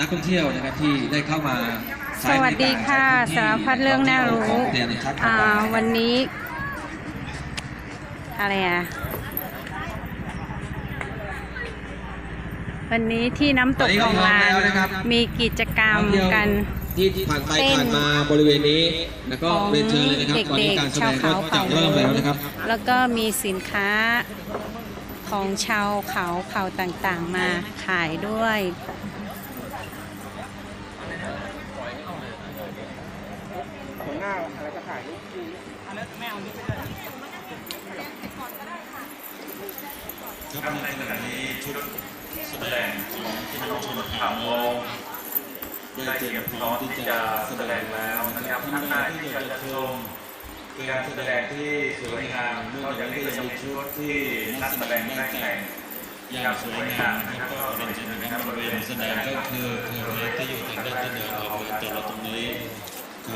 นักท่องเที่ยวนะครับที่ได้เข้ามาสใช้บวัสริดีการค่ะใช้สารพื้นที่พัดเรื่องน่ารู้ของเรียนในชัดอ่าครับวันนี้ อะไรอะ วันนี้ที่น้ำตกของลานมีกิจกรรมกัน ที่ที่ผ่านไปเต้นผ่านมาบริเวณนี้แล้วก็ของเรียนเชิญเลยนะครับตอนนี้เด็กการแสๆดชาวงก็เขาจะเผ่า เริ่มแล้วนะครับ แล้วก็มีสินค้าของชาวเขาเผ่าต่างๆมาขายด้วย ครับในขณะนี้ชุดแสดงของที่นักชมข่าวโมงได้เตรียมพร้อมที่จะแสดงแล้วนะครับท่านใดที่จะชมการแสดงที่สวยงามนอกจากนี้ก็จะมีชุดที่นักแสดงได้แต่งอย่างสวยงามนะครับก็เรียนเชิญนะครับบริเวณแสดงก็คือเทอเรสที่อยู่ทางด้านทิศเหนือของเมืองตัวเราตรงนี้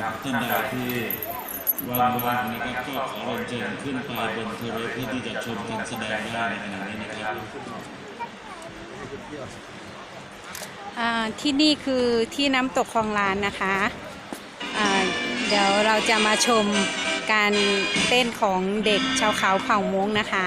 ครับท่านใดที่ว่างๆนะครับก็ขอเรียนเชิญขึ้นไปบนเทอร์เรสเพื่อที่จะชมการแสดงได้ในขณะนี้นะครับอ่าที่นี่คือที่น้ำตกคลองลานนะคะอ่าเดี๋ยวเราจะมาชมการเต้นของเด็กชาวเขาเผ่าม้งนะคะ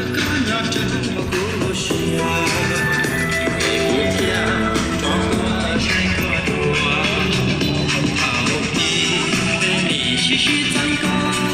พี่พี่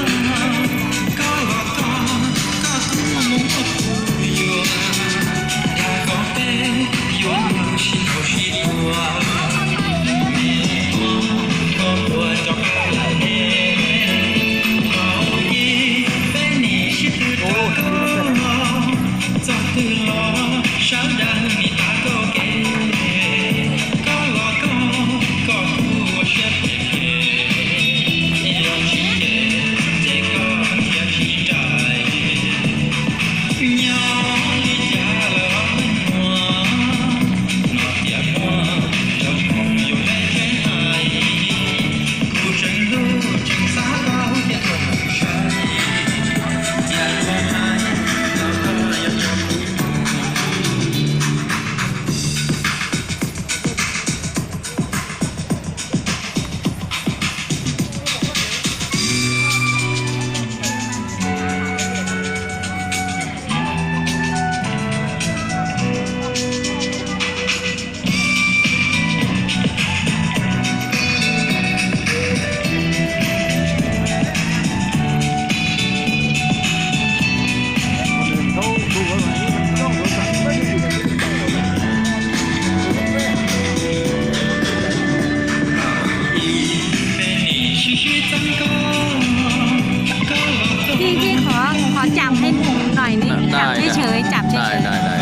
ขอขอจับให้หนูหน่อยนี่จับเฉยๆจับเฉยๆได้ได้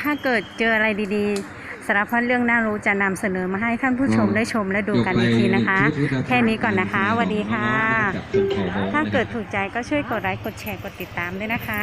ถ้าเกิดเจออะไรดีๆ สารพัดเรื่องน่ารู้จะนำเสนอมาให้ท่านผู้ชมได้ชมและดูกันอีกทีนะคะ แค่นี้ก่อนนะคะสวัสดีค่ะกับชนเผ่ามงถ้าเกิดถูกใจก็ช่วยกดไลค์กดแชร์กดติดตามด้วยนะคะ